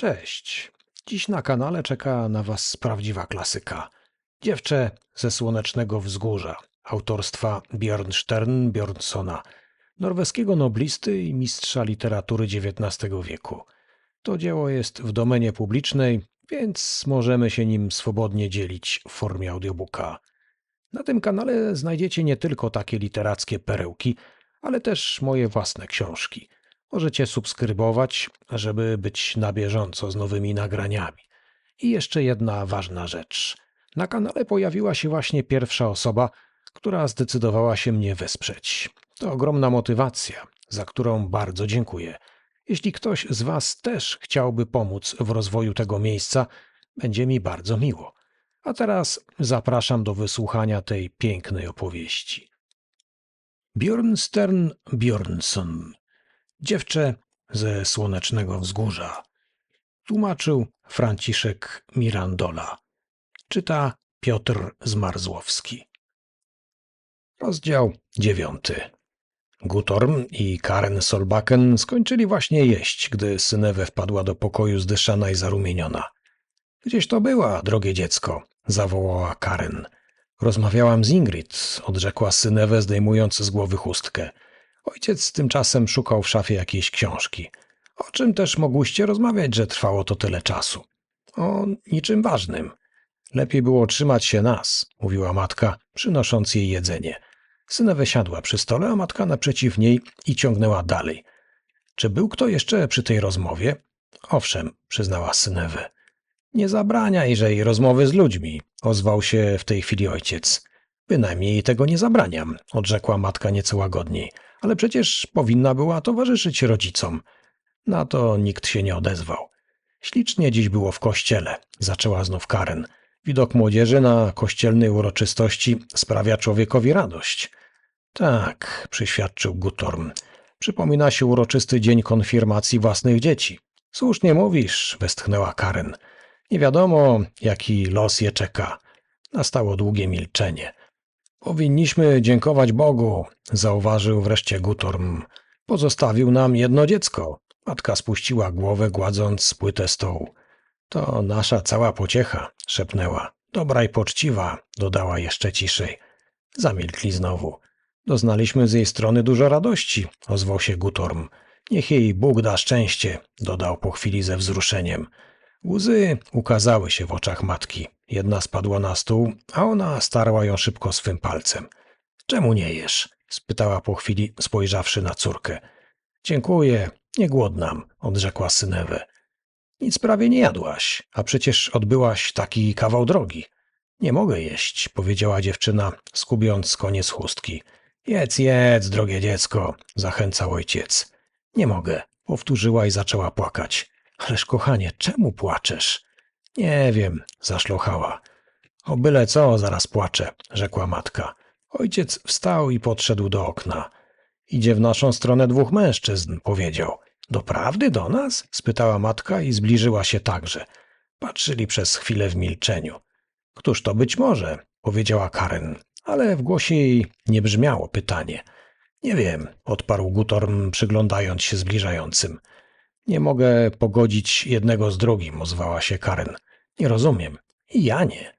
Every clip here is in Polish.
Cześć. Dziś na kanale czeka na Was prawdziwa klasyka. Dziewczę ze słonecznego wzgórza autorstwa Björnstern Björnsona, norweskiego noblisty i mistrza literatury XIX wieku. To dzieło jest w domenie publicznej, więc możemy się nim swobodnie dzielić w formie audiobooka. Na tym kanale znajdziecie nie tylko takie literackie perełki, ale też moje własne książki. Możecie subskrybować, żeby być na bieżąco z nowymi nagraniami. I jeszcze jedna ważna rzecz. Na kanale pojawiła się właśnie pierwsza osoba, która zdecydowała się mnie wesprzeć. To ogromna motywacja, za którą bardzo dziękuję. Jeśli ktoś z Was też chciałby pomóc w rozwoju tego miejsca, będzie mi bardzo miło. A teraz zapraszam do wysłuchania tej pięknej opowieści. Bjornstern Bjornsson Dziewczę ze słonecznego wzgórza. Tłumaczył Franciszek Mirandola. Czyta Piotr Zmarzłowski. Rozdział dziewiąty. Gutorm i Karen Solbaken skończyli właśnie jeść, gdy Synewe wpadła do pokoju zdyszana i zarumieniona. Gdzieś to była, drogie dziecko, zawołała Karen. Rozmawiałam z Ingrid, odrzekła Synewe, zdejmując z głowy chustkę. Ojciec tymczasem szukał w szafie jakiejś książki. O czym też mogłyście rozmawiać, że trwało to tyle czasu? O niczym ważnym. Lepiej było trzymać się nas, mówiła matka, przynosząc jej jedzenie. Syna wysiadła przy stole, a matka naprzeciw niej i ciągnęła dalej. Czy był kto jeszcze przy tej rozmowie? Owszem, przyznała Synewe. Nie zabraniajże rozmowy z ludźmi, ozwał się w tej chwili ojciec. Bynajmniej tego nie zabraniam, odrzekła matka nieco łagodniej ale przecież powinna była towarzyszyć rodzicom. Na to nikt się nie odezwał. Ślicznie dziś było w kościele, zaczęła znów Karen. Widok młodzieży na kościelnej uroczystości sprawia człowiekowi radość. Tak, przyświadczył Gutorm. Przypomina się uroczysty dzień konfirmacji własnych dzieci. Słusznie mówisz, westchnęła Karen. Nie wiadomo, jaki los je czeka. Nastało długie milczenie. Powinniśmy dziękować Bogu, zauważył wreszcie Gutorm. Pozostawił nam jedno dziecko. Matka spuściła głowę, gładząc płytę stołu. To nasza cała pociecha, szepnęła. Dobra i poczciwa, dodała jeszcze ciszej. Zamilkli znowu. Doznaliśmy z jej strony dużo radości, ozwał się Gutorm. Niech jej Bóg da szczęście, dodał po chwili ze wzruszeniem. Łzy ukazały się w oczach matki. Jedna spadła na stół, a ona starła ją szybko swym palcem. Czemu nie jesz? spytała po chwili, spojrzawszy na córkę. Dziękuję, nie głodnam, odrzekła Synewę. Nic prawie nie jadłaś, a przecież odbyłaś taki kawał drogi. Nie mogę jeść, powiedziała dziewczyna, skubiąc koniec chustki. Jedz, jedz, drogie dziecko, zachęcał ojciec. Nie mogę, powtórzyła i zaczęła płakać. Ależ kochanie, czemu płaczesz? Nie wiem, zaszlochała. O byle co, zaraz płaczę, rzekła matka. Ojciec wstał i podszedł do okna. Idzie w naszą stronę dwóch mężczyzn, powiedział. Doprawdy do nas? spytała matka i zbliżyła się także. Patrzyli przez chwilę w milczeniu. Któż to być może? powiedziała Karen, ale w głosie jej nie brzmiało pytanie. Nie wiem, odparł Gutorm, przyglądając się zbliżającym. Nie mogę pogodzić jednego z drugim, ozwała się Karen. Nie rozumiem. Ja nie.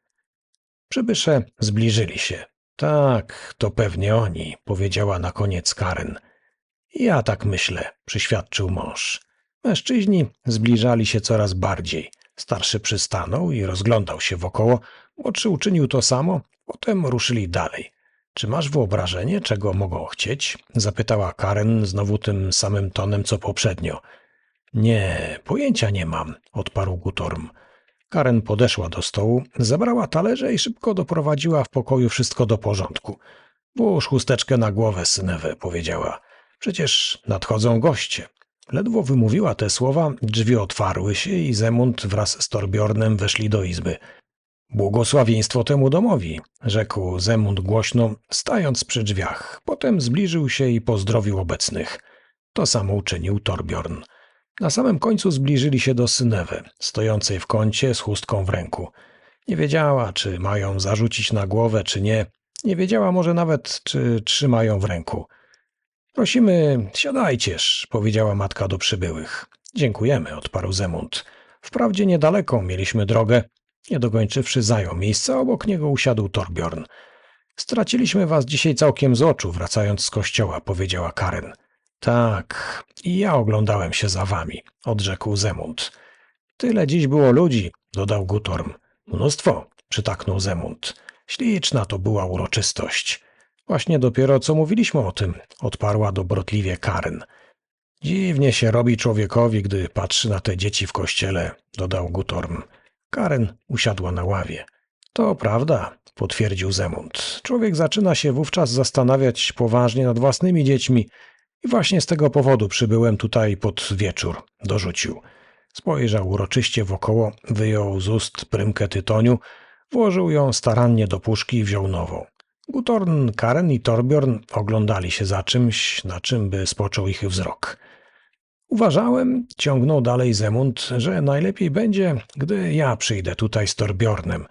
Przybysze zbliżyli się. Tak, to pewnie oni, powiedziała na koniec Karen. Ja tak myślę, przyświadczył mąż. Mężczyźni zbliżali się coraz bardziej. Starszy przystanął i rozglądał się wokoło, młodszy uczynił to samo, potem ruszyli dalej. Czy masz wyobrażenie, czego mogą chcieć? zapytała Karen znowu tym samym tonem co poprzednio. Nie, pojęcia nie mam, odparł Gutorm. Karen podeszła do stołu, zabrała talerze i szybko doprowadziła w pokoju wszystko do porządku. Włóż chusteczkę na głowę, synewę, powiedziała. Przecież nadchodzą goście. Ledwo wymówiła te słowa, drzwi otwarły się i Zemund wraz z Torbjornem weszli do izby. Błogosławieństwo temu domowi, rzekł Zemund głośno, stając przy drzwiach. Potem zbliżył się i pozdrowił obecnych. To samo uczynił Torbjorn. Na samym końcu zbliżyli się do Synewy, stojącej w kącie z chustką w ręku. Nie wiedziała, czy mają zarzucić na głowę, czy nie. Nie wiedziała może nawet, czy trzymają w ręku. Prosimy, siadajcież, powiedziała matka do przybyłych. Dziękujemy, odparł Zemund. Wprawdzie niedaleko mieliśmy drogę. Nie dokończywszy zajął miejsce, obok niego usiadł Torbjorn. Straciliśmy was dzisiaj całkiem z oczu, wracając z kościoła, powiedziała Karen. Tak, i ja oglądałem się za wami, odrzekł Zemund. Tyle dziś było ludzi, dodał Gutorm. Mnóstwo, przytaknął Zemund. Śliczna to była uroczystość. Właśnie dopiero co mówiliśmy o tym, odparła dobrotliwie Karen. Dziwnie się robi człowiekowi, gdy patrzy na te dzieci w kościele, dodał Gutorm. Karen usiadła na ławie. To prawda, potwierdził Zemund. Człowiek zaczyna się wówczas zastanawiać poważnie nad własnymi dziećmi i właśnie z tego powodu przybyłem tutaj pod wieczór, dorzucił. Spojrzał uroczyście wokoło, wyjął z ust prymkę tytoniu, włożył ją starannie do puszki i wziął nową. Gutorn, Karen i Torbjorn oglądali się za czymś, na czym by spoczął ich wzrok. Uważałem, ciągnął dalej Zemund, że najlepiej będzie, gdy ja przyjdę tutaj z Torbjornem,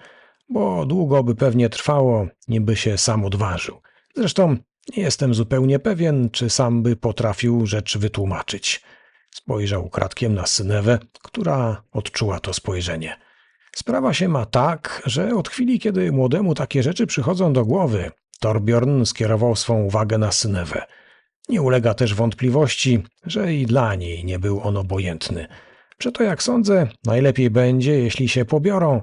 bo długo by pewnie trwało, niby się sam odważył. Zresztą nie jestem zupełnie pewien, czy sam by potrafił rzecz wytłumaczyć. Spojrzał ukradkiem na Synewę, która odczuła to spojrzenie. Sprawa się ma tak, że od chwili, kiedy młodemu takie rzeczy przychodzą do głowy, Torbjorn skierował swą uwagę na Synewę. Nie ulega też wątpliwości, że i dla niej nie był on obojętny. Przeto, jak sądzę, najlepiej będzie, jeśli się pobiorą.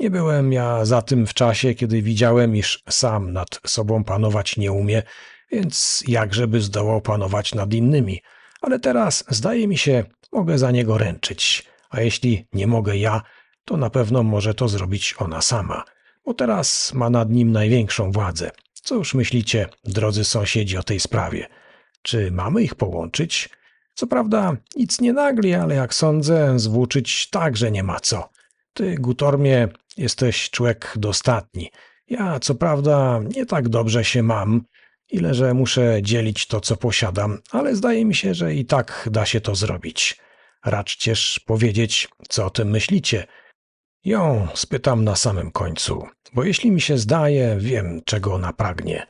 Nie byłem ja za tym w czasie, kiedy widziałem, iż sam nad sobą panować nie umie, więc jakżeby zdołał panować nad innymi. Ale teraz, zdaje mi się, mogę za niego ręczyć. A jeśli nie mogę ja, to na pewno może to zrobić ona sama, bo teraz ma nad nim największą władzę. Cóż myślicie, drodzy sąsiedzi, o tej sprawie? Czy mamy ich połączyć? Co prawda, nic nie nagli, ale jak sądzę, zwłóczyć także nie ma co. Ty, Gutormie, jesteś człowiek dostatni. Ja, co prawda, nie tak dobrze się mam, ile że muszę dzielić to, co posiadam, ale zdaje mi się, że i tak da się to zrobić. Raczcież powiedzieć, co o tym myślicie. Ją spytam na samym końcu, bo jeśli mi się zdaje, wiem, czego ona pragnie.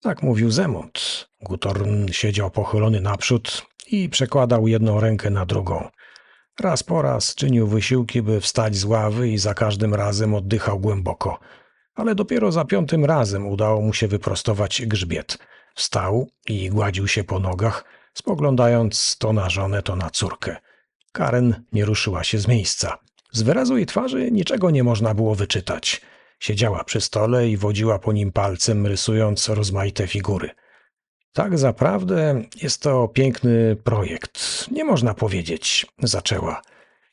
Tak mówił Zemund. Gutorn siedział pochylony naprzód i przekładał jedną rękę na drugą. Raz po raz czynił wysiłki, by wstać z ławy i za każdym razem oddychał głęboko. Ale dopiero za piątym razem udało mu się wyprostować grzbiet. Wstał i gładził się po nogach, spoglądając to na żonę, to na córkę. Karen nie ruszyła się z miejsca. Z wyrazu jej twarzy niczego nie można było wyczytać. Siedziała przy stole i wodziła po nim palcem, rysując rozmaite figury. Tak zaprawdę jest to piękny projekt, nie można powiedzieć, zaczęła.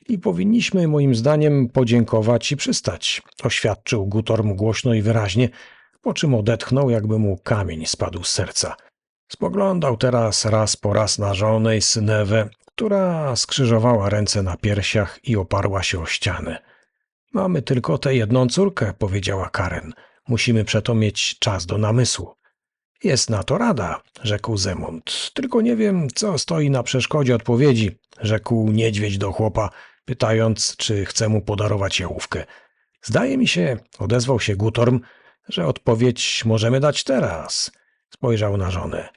I powinniśmy, moim zdaniem, podziękować i przystać, oświadczył Gutorm głośno i wyraźnie, po czym odetchnął, jakby mu kamień spadł z serca. Spoglądał teraz raz po raz na żonę i synewę, która skrzyżowała ręce na piersiach i oparła się o ścianę. Mamy tylko tę jedną córkę, powiedziała Karen. Musimy przeto mieć czas do namysłu. Jest na to rada, rzekł Zemund. Tylko nie wiem, co stoi na przeszkodzie odpowiedzi, rzekł niedźwiedź do chłopa, pytając, czy chce mu podarować jałówkę. Zdaje mi się, odezwał się Gutorm, że odpowiedź możemy dać teraz. Spojrzał na żonę.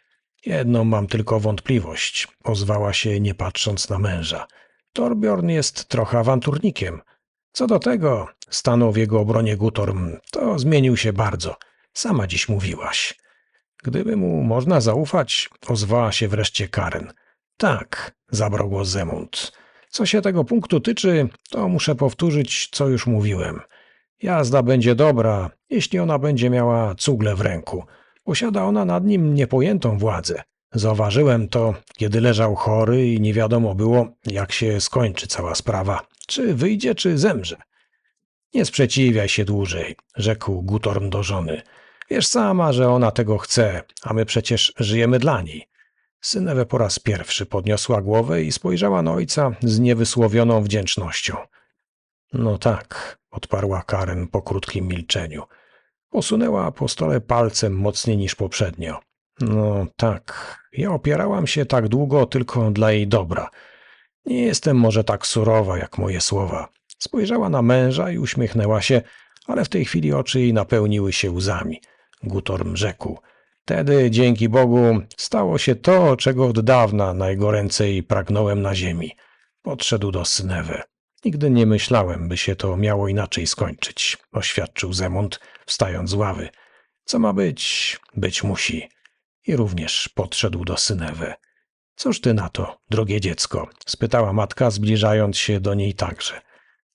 Jedną mam tylko wątpliwość, ozwała się nie patrząc na męża. Torbjorn jest trochę awanturnikiem. Co do tego, stanął w jego obronie Gutorm, to zmienił się bardzo. Sama dziś mówiłaś. Gdyby mu można zaufać, ozwała się wreszcie Karen. Tak, zabrał głos Zemund. Co się tego punktu tyczy, to muszę powtórzyć, co już mówiłem. Jazda będzie dobra, jeśli ona będzie miała cugle w ręku. Posiada ona nad nim niepojętą władzę. Zauważyłem to, kiedy leżał chory i nie wiadomo było, jak się skończy cała sprawa. Czy wyjdzie, czy zemrze. Nie sprzeciwiaj się dłużej, rzekł Gutorm do żony. Wiesz sama, że ona tego chce, a my przecież żyjemy dla niej. Synewe po raz pierwszy podniosła głowę i spojrzała na ojca z niewysłowioną wdzięcznością. No tak, odparła Karen po krótkim milczeniu. Posunęła po stole palcem mocniej niż poprzednio. No tak, ja opierałam się tak długo tylko dla jej dobra. Nie jestem może tak surowa jak moje słowa. Spojrzała na męża i uśmiechnęła się, ale w tej chwili oczy jej napełniły się łzami. Gutorm rzekł. Wtedy, dzięki Bogu, stało się to, czego od dawna najgoręcej pragnąłem na ziemi. Podszedł do Synewy. Nigdy nie myślałem, by się to miało inaczej skończyć, oświadczył Zemund, wstając z ławy. Co ma być, być musi. I również podszedł do Synewy. Cóż ty na to, drogie dziecko? spytała matka, zbliżając się do niej także.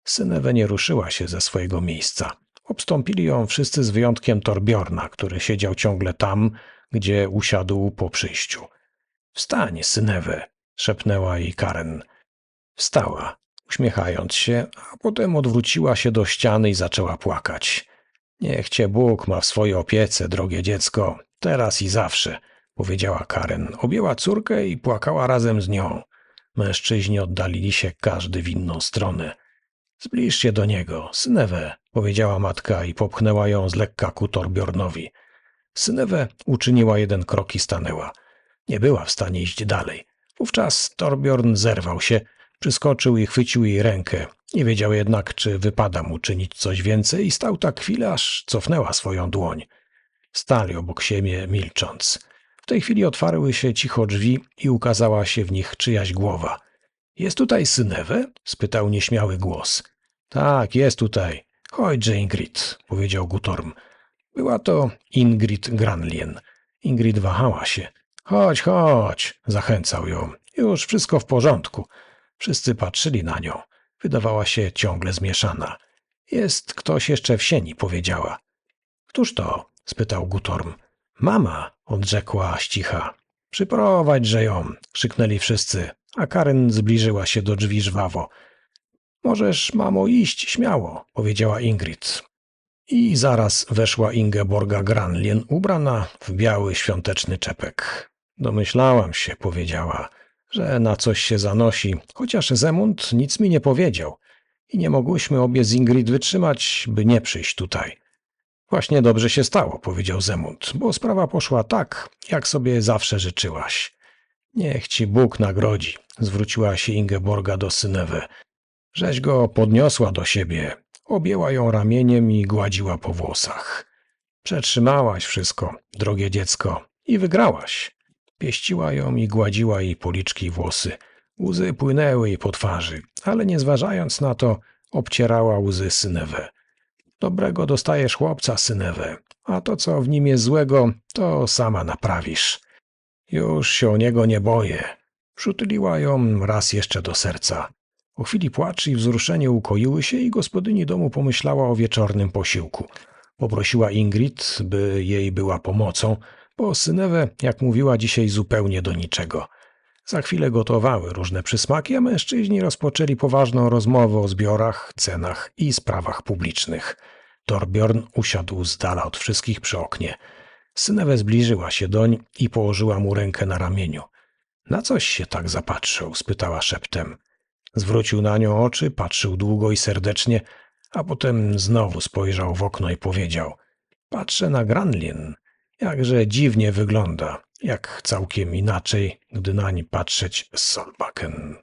Synewe nie ruszyła się ze swojego miejsca. Obstąpili ją wszyscy z wyjątkiem Torbjorna, który siedział ciągle tam, gdzie usiadł po przyjściu. Wstań, Synewe, szepnęła jej Karen. Wstała, uśmiechając się, a potem odwróciła się do ściany i zaczęła płakać. Niech cię Bóg ma w swojej opiece, drogie dziecko, teraz i zawsze, powiedziała Karen. Objęła córkę i płakała razem z nią. Mężczyźni oddalili się każdy w inną stronę. Zbliż się do niego, Synewe, powiedziała matka i popchnęła ją z lekka ku Torbjornowi. Synewe uczyniła jeden krok i stanęła. Nie była w stanie iść dalej. Wówczas Torbjorn zerwał się, przyskoczył i chwycił jej rękę. Nie wiedział jednak, czy wypada mu czynić coś więcej i stał tak chwilę, aż cofnęła swoją dłoń. Stali obok siebie, milcząc. W tej chwili otwarły się cicho drzwi i ukazała się w nich czyjaś głowa. Jest tutaj Synewe? spytał nieśmiały głos. Tak, jest tutaj. Chodźże, Ingrid, powiedział Gutorm. Była to Ingrid Granlien. Ingrid wahała się. Chodź, chodź, zachęcał ją. Już wszystko w porządku. Wszyscy patrzyli na nią. Wydawała się ciągle zmieszana. Jest ktoś jeszcze w sieni, powiedziała. Któż to? spytał Gutorm. Mama, odrzekła ścicha. Przyprowadźże ją, krzyknęli wszyscy, a Karen zbliżyła się do drzwi żwawo. Możesz, mamo, iść śmiało, powiedziała Ingrid. I zaraz weszła Ingeborga Granlien, ubrana w biały świąteczny czepek. Domyślałam się, powiedziała, że na coś się zanosi, chociaż Zemund nic mi nie powiedział i nie mogłyśmy obie z Ingrid wytrzymać, by nie przyjść tutaj. Właśnie dobrze się stało, powiedział Zemund, bo sprawa poszła tak, jak sobie zawsze życzyłaś. Niech ci Bóg nagrodzi, zwróciła się Ingeborga do Synewy. Żeś go podniosła do siebie, objęła ją ramieniem i gładziła po włosach. Przetrzymałaś wszystko, drogie dziecko, i wygrałaś. Pieściła ją i gładziła jej policzki i włosy. Łzy płynęły jej po twarzy, ale nie zważając na to, obcierała łzy Synewę. Dobrego dostajesz chłopca, Synewę, a to, co w nim jest złego, to sama naprawisz. Już się o niego nie boję. Przytuliła ją raz jeszcze do serca. Po chwili płacz i wzruszenie ukoiły się i gospodyni domu pomyślała o wieczornym posiłku. Poprosiła Ingrid, by jej była pomocą, bo Synewę, jak mówiła dzisiaj, zupełnie do niczego. Za chwilę gotowały różne przysmaki, a mężczyźni rozpoczęli poważną rozmowę o zbiorach, cenach i sprawach publicznych. Torbjorn usiadł z dala od wszystkich przy oknie. Synewe zbliżyła się doń i położyła mu rękę na ramieniu. Na coś się tak zapatrzył? spytała szeptem. Zwrócił na nią oczy, patrzył długo i serdecznie, a potem znowu spojrzał w okno i powiedział: Patrzę na Granlien. Jakże dziwnie wygląda, jak całkiem inaczej, gdy nań patrzeć z Solbaken.